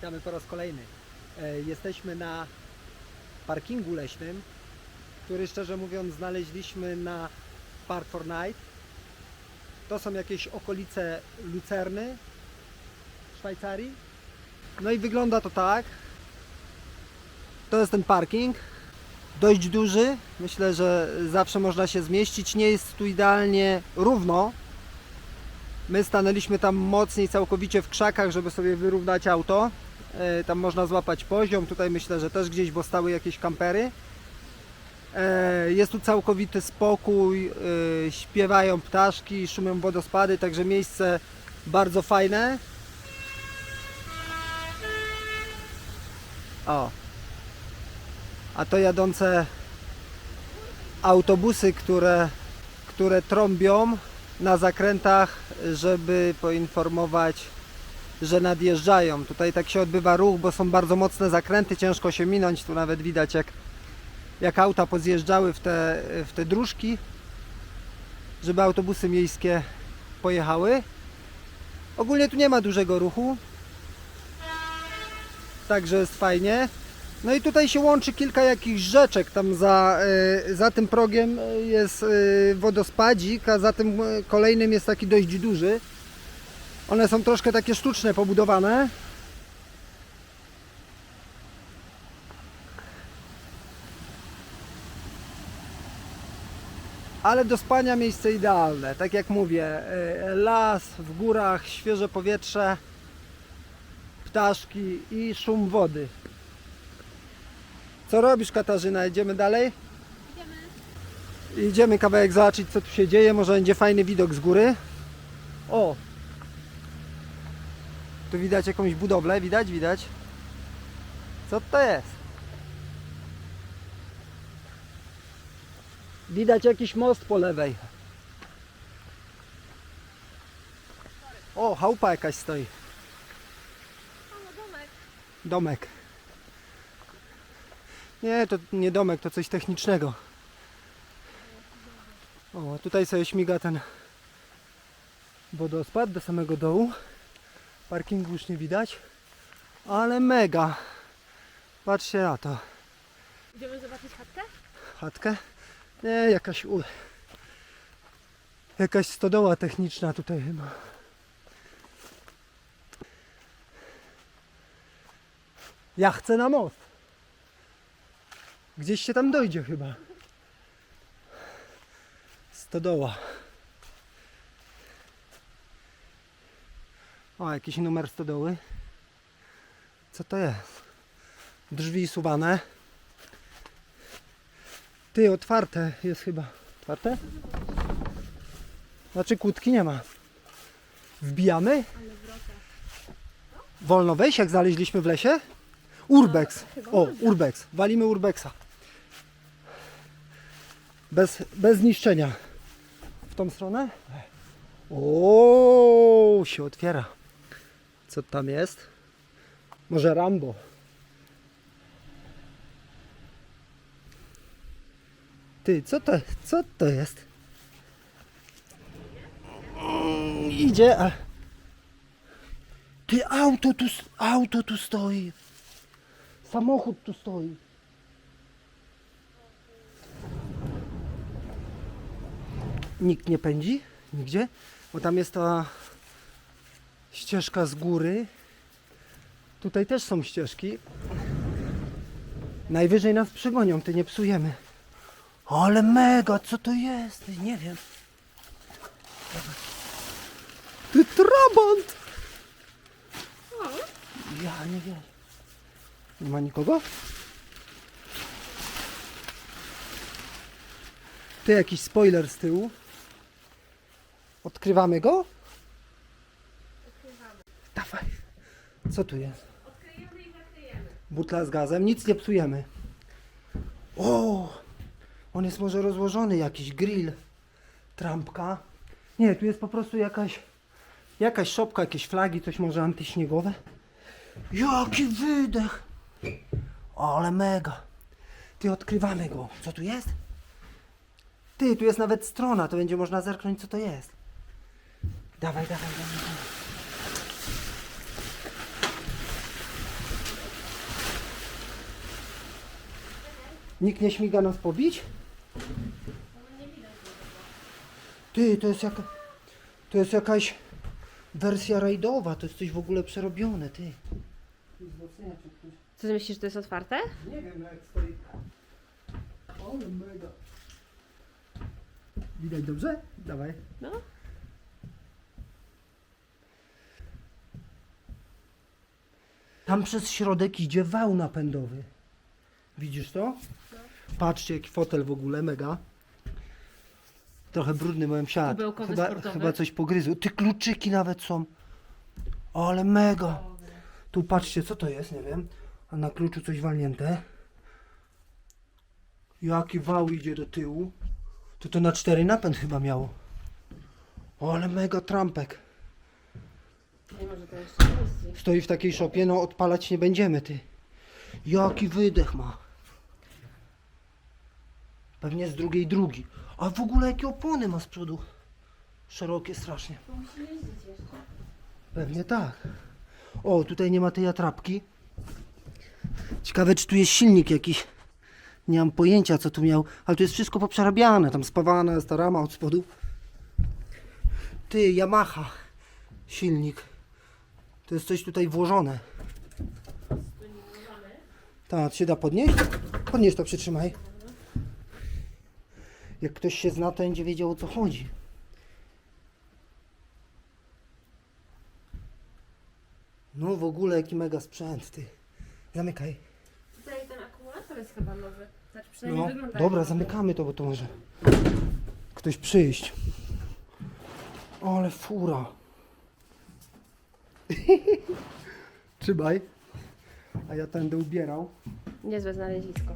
Witamy po raz kolejny. E, Jesteśmy na parkingu leśnym, który szczerze mówiąc znaleźliśmy na Park for Night. To są jakieś okolice Lucerny, Szwajcarii. No i wygląda to tak. To jest ten parking. Dość duży. Myślę, że zawsze można się zmieścić. Nie jest tu idealnie równo, My stanęliśmy tam mocniej całkowicie w krzakach, żeby sobie wyrównać auto. E, Tam można złapać poziom, tutaj myślę, że też gdzieś, bo stały jakieś kampery. E, Jest tu całkowity spokój, e, śpiewają ptaszki, szumią wodospady, także miejsce bardzo fajne. O. A to jadące autobusy, które, które trąbią na zakrętach, żeby poinformować, że nadjeżdżają. Tutaj tak się odbywa ruch, bo są bardzo mocne zakręty, ciężko się minąć. Tu nawet widać, jak, jak auta pozjeżdżały w te, w te dróżki, żeby autobusy miejskie pojechały. Ogólnie tu nie ma dużego ruchu, także jest fajnie. No i tutaj się łączy kilka jakichś rzeczek. Tam za, y, za tym progiem jest y, wodospadzik, a za tym y, kolejnym jest taki dość duży. One są troszkę takie sztuczne pobudowane. Ale do spania miejsce idealne. Tak jak mówię, y, las w górach, świeże powietrze, ptaszki i szum wody. Co robisz Katarzyna? Idziemy dalej? Idziemy. Idziemy kawałek zobaczyć co tu się dzieje. Może będzie fajny widok z góry. O! Tu widać jakąś budowlę. Widać? Widać? Co to jest? Widać jakiś most po lewej. O, chałupa jakaś stoi. Domek. Nie, to nie domek, to coś technicznego. O, tutaj sobie śmiga ten wodospad do samego dołu. Parkingu już nie widać, ale mega. Patrzcie na to. Idziemy zobaczyć chatkę? Chatkę? Nie, jakaś u... Jakaś stodoła techniczna tutaj chyba. Ja chcę na most. Gdzieś się tam dojdzie chyba. Stodoła. O, jakiś numer stodoły. Co to jest? Drzwi suwane. Ty, otwarte jest chyba. Otwarte? Znaczy kłódki nie ma. Wbijamy? Wolno wejść, jak znaleźliśmy w lesie? Urbex. O, urbex. Walimy urbexa. Bez, bez zniszczenia. W tą stronę? O, się otwiera. Co tam jest? Może Rambo. Ty, co to, co to jest? Idzie, a... Ty, auto tu, auto tu stoi. Samochód tu stoi. Nikt nie pędzi? Nigdzie? Bo tam jest ta ścieżka z góry. Tutaj też są ścieżki. Najwyżej nas przegonią, ty nie psujemy. Ale mega, co to jest? Nie wiem. Ty trabant! Ja nie wiem. Nie ma nikogo? Ty jakiś spoiler z tyłu. Odkrywamy go? Dawaj. Co tu jest? Odkryjemy i. Butla z gazem, nic nie psujemy. O! On jest może rozłożony, jakiś grill, trampka. Nie, tu jest po prostu jakaś jakaś szopka, jakieś flagi, coś może antyśniegowe. Jaki wydech! Ale mega. Ty odkrywamy go. Co tu jest? Ty, tu jest nawet strona, to będzie można zerknąć co to jest. Dawaj, dawaj, dawaj. dawaj. Nikt nie śmiga nas pobić? Ty, to jest jaka... To jest jakaś wersja rajdowa, to jest coś w ogóle przerobione, ty. Co ty myślisz, że to jest otwarte? Nie wiem jak stoi. Ale mega. Widać dobrze? Dawaj. No. Tam przez środek idzie wał napędowy. Widzisz to? Patrzcie, jaki fotel w ogóle, mega. Trochę brudny siadł. Kubełkowy Chyba, sportowy. chyba coś pogryzł. Ty kluczyki nawet są. Ale mega. Tu patrzcie, co to jest, nie wiem. A na kluczu coś walnięte. Jaki wał idzie do tyłu. To to na cztery napęd chyba miało. Ale mega trampek. Nie może to jeszcze jeździ. Stoi w takiej szopie, no odpalać nie będziemy, ty. Jaki wydech ma. Pewnie z drugiej drugi. A w ogóle jakie opony ma z przodu. Szerokie strasznie. To musi jeździć jeszcze. Pewnie tak. O, tutaj nie ma tej atrapki. Ciekawe, czy tu jest silnik jakiś. Nie mam pojęcia, co tu miał, ale tu jest wszystko poprzerabiane. Tam spawana jest ta rama od spodu. Ty, Yamaha. Silnik. To jest coś tutaj włożone. Tak, się da podnieść? Podnieś to, przytrzymaj. Jak ktoś się zna, to będzie wiedział o co chodzi. No w ogóle jaki mega sprzęt, ty. Zamykaj. Tutaj ten akumulator jest chyba nowy. Znaczy przynajmniej No, wygląda dobra, zamykamy to, bo to może ktoś przyjść. Ale fura. Trzymaj. A ja tędy ubierał. Niezłe znalezisko.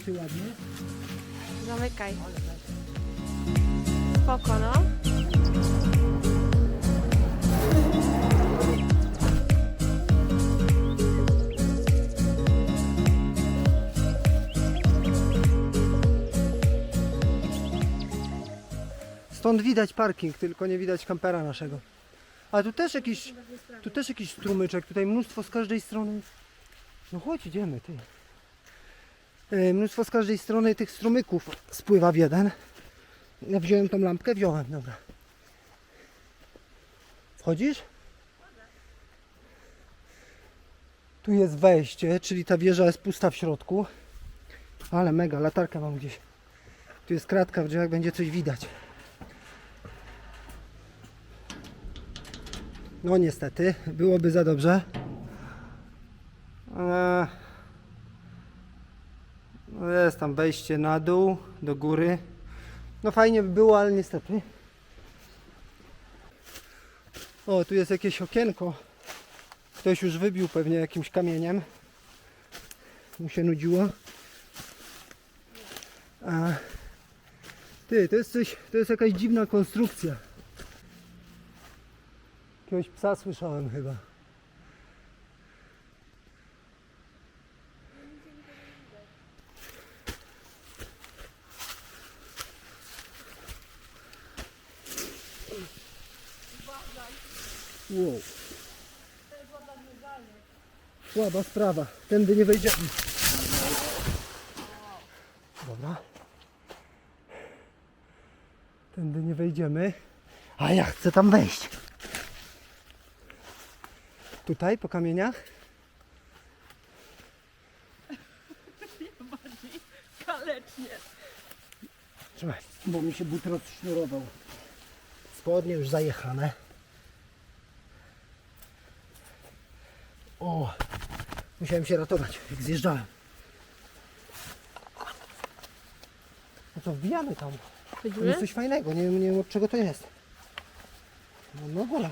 Zasłonięty ładnie. Zamykaj. Spoko, no. Stąd widać parking, tylko nie widać kampera naszego. A tu też jakiś, tu też jakiś strumyczek, tutaj mnóstwo z każdej strony. No chodź, idziemy, ty. E, Mnóstwo z każdej strony tych strumyków spływa w jeden. Ja wziąłem tą lampkę, wziąłem, dobra. Wchodzisz? Tu jest wejście, czyli ta wieża jest pusta w środku. Ale mega, latarkę mam gdzieś. Tu jest kratka, w drzwiach będzie coś widać. No niestety, byłoby za dobrze. Eee, No jest tam wejście na dół, do góry. No fajnie by było, ale niestety. O, tu jest jakieś okienko. Ktoś już wybił pewnie jakimś kamieniem. Mu się nudziło. A, ty, to jest coś, to jest jakaś dziwna konstrukcja. Jakiegoś psa słyszałem chyba. Wow. Słaba sprawa. Tędy nie wejdziemy. Dobra. Tędy nie wejdziemy. A ja chcę tam wejść. Tutaj po kamieniach? Kalecznie. Trzymaj, bo mi się but rozsznurował. Spodnie już zajechane. O, musiałem się ratować, jak zjeżdżałem. No co, wbijamy tam. To jest coś fajnego, nie wiem, nie wiem od czego to jest. No, no dobra.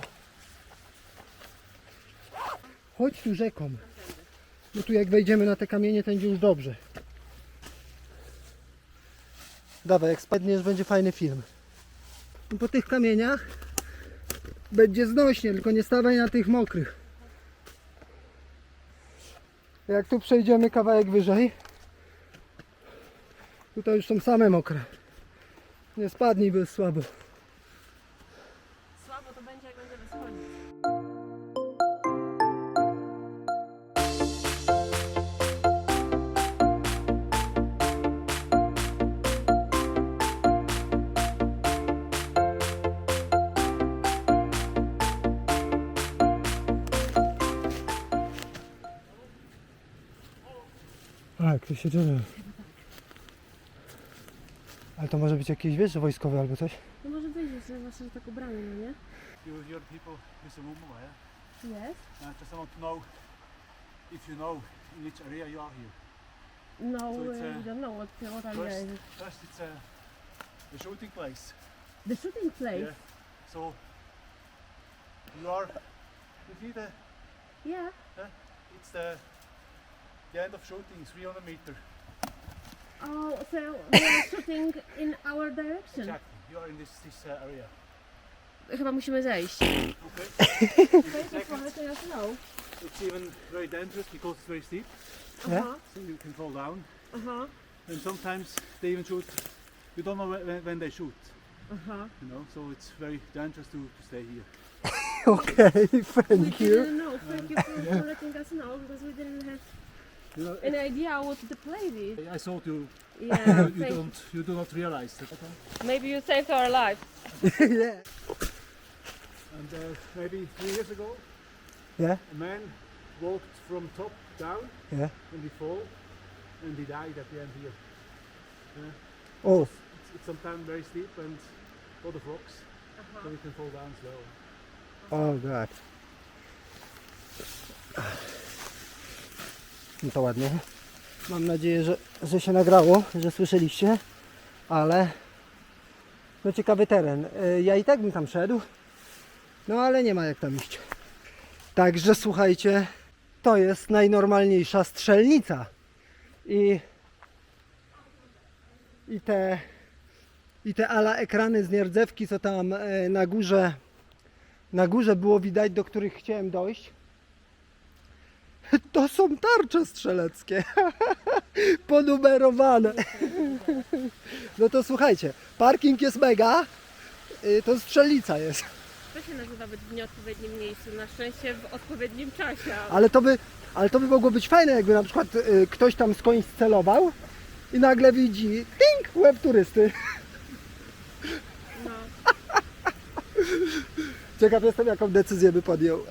Chodź tu rzeką. No tu jak wejdziemy na te kamienie, to będzie już dobrze. Dawaj, jak spadniesz, będzie fajny film. Po tych kamieniach będzie znośnie, tylko nie stawaj na tych mokrych. Jak tu przejdziemy kawałek wyżej, tutaj już są same mokre. Nie spadnij, bo jest słabo. A, ktoś się. Ale to może być jakiś, wiesz, że wojskowy albo coś? No może być, że zwłaszcza, że tak ubrany, no nie? You hear people Mr. Mumma, yeah? Yes. And I just want to know if you know in which area you are here. No, So uh, uh, we don't know what, what area First, is it. first it's uh, the shooting place. The shooting place? Yeah. So you are, you see the, Yeah. it's the, the end of shooting, 300 meter. Oh, so they are shooting in our direction. Exactly. You are in this this uh, area. Chyba musimy zejść. Okay. Second. know. it's even very dangerous because it's very steep, uh-huh. Yeah. Aha, so you can fall down. aha, And sometimes they even shoot. You don't know when, when they shoot. aha. You know, so it's very dangerous to, to stay here. Okej, We thank you. didn't know. Thank you for, for letting us know because we didn't have You know, any idea what the place is. I thought you Yeah, you thank don't you do not realize that. Maybe you saved our life. yeah. And uh, maybe three years ago, Yeah, a man walked from top down yeah. and he fall and he died at the end here. Oh, It's, it's sometimes very steep and a lot of rocks, so you can fall down as well. oh god. No to ładnie. Mam nadzieję, że, że się nagrało, że słyszeliście, ale no ciekawy teren. Y, Ja i tak bym tam szedł, no ale nie ma jak tam iść. Także słuchajcie, to jest najnormalniejsza strzelnica. I, i te i te ala ekrany z nierdzewki, co tam e, na górze na górze było widać, do których chciałem dojść. To są tarcze strzeleckie. Ponumerowane. No to słuchajcie, parking jest mega. y, To strzelnica jest. To się nazywa być w nieodpowiednim miejscu. Na szczęście w odpowiednim czasie. ale- Ale to by, ale to by mogło być fajne, jakby na przykład y, ktoś tam skądś celował i nagle widzi ting, łeb turysty. No. Ciekaw jestem, jaką decyzję by podjął.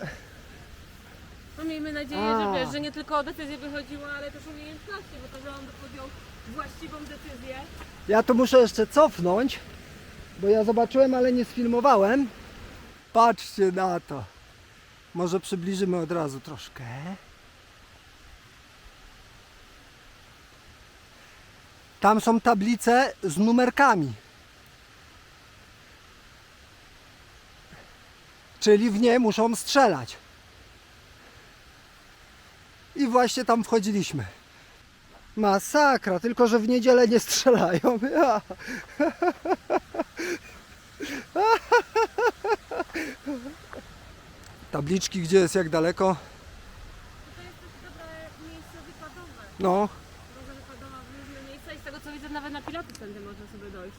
No miejmy nadzieję, A. że wiesz, że nie tylko o decyzję by chodziło, ale też umiejętności, bo to, że on podjął właściwą decyzję. Ja to muszę jeszcze cofnąć, bo ja zobaczyłem, ale nie sfilmowałem. Patrzcie na to. Może przybliżymy od razu troszkę. Tam są tablice z numerkami. Czyli w nie muszą strzelać. I właśnie tam wchodziliśmy. Masakra, tylko że w niedzielę nie strzelają. Ja. Tabliczki, gdzie jest, jak daleko. To jest też dobre miejsce wykładowe. No, Droga wykładowa w różne miejsca i z tego co widzę nawet na piloty tędy można sobie dojść.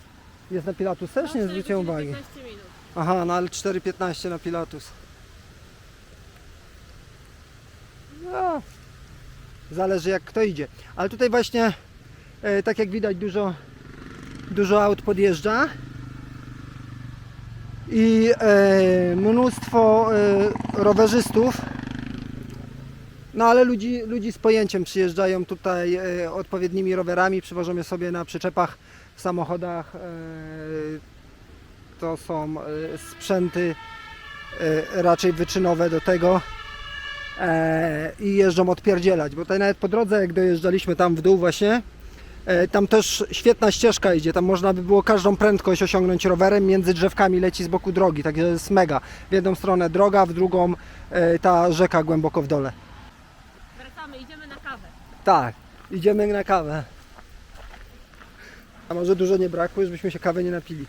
jest na Pilatus też, nie No, zwróciłem 4 godziny, uwagi. 15 minut. Aha, no ale 4,15 na Pilatus. No, zależy jak kto idzie. Ale tutaj właśnie, e, tak jak widać, dużo, dużo aut podjeżdża. I e, mnóstwo e, rowerzystów. No ale ludzi, ludzi z pojęciem przyjeżdżają tutaj odpowiednimi rowerami, przywożą je sobie na przyczepach w samochodach. To są sprzęty raczej wyczynowe do tego e, i jeżdżą odpierdzielać, bo tutaj nawet po drodze jak dojeżdżaliśmy tam w dół właśnie e, tam też świetna ścieżka idzie, tam można by było każdą prędkość osiągnąć rowerem, między drzewkami leci z boku drogi, także jest mega. W jedną stronę droga, w drugą e, ta rzeka głęboko w dole. Wracamy, idziemy na kawę. Tak, idziemy na kawę. A może dużo nie brakło, żebyśmy się kawy nie napili.